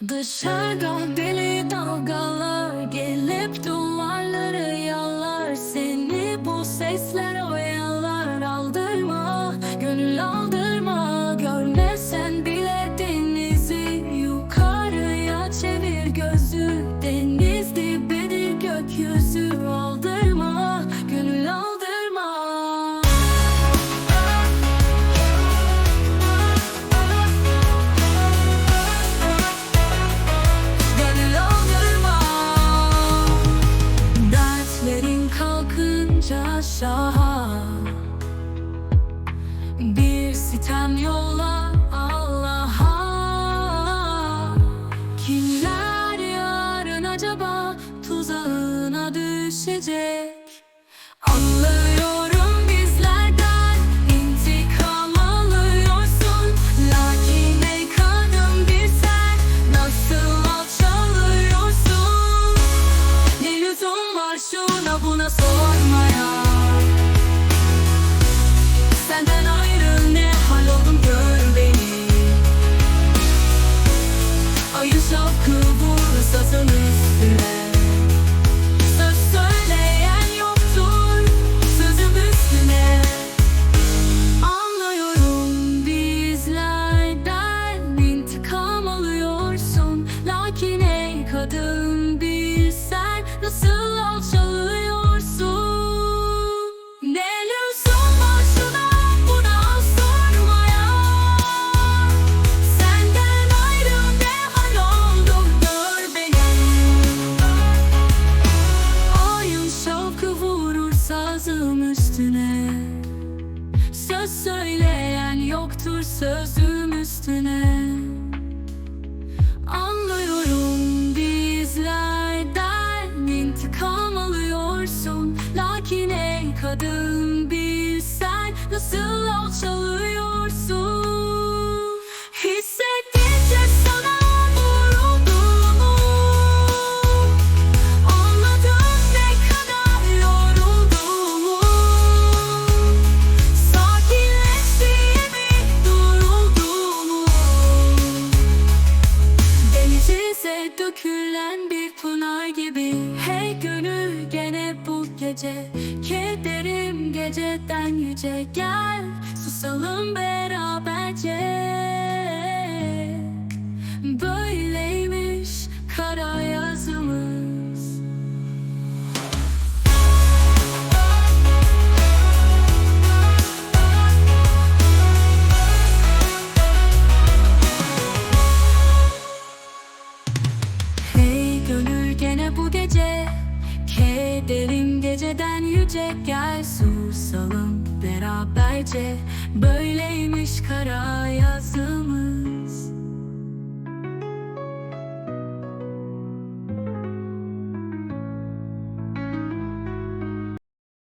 Dışarıdan deli dalgalar gelip duvarları yalar. Seni bu sesler şaha Bir sitem yolla Allah'a. Kimler yarın acaba tuzağına düşecek? Anlıyorum Şapkı vur sazın üstüne Söz söyleyen yoktur sözüm üstüne. Anlıyorum bizlerden intikam alıyorsun. Lakin ey kadın bilsen nasıl alçalıyorsun? Hissettikçe dökülen bir pınar gibi. Hey gönül gene bu gece Kederim geceden yüce. Gel susalım beraberce Kederim geceden yüce Gel susalım beraberce. Böyleymiş kara yazımız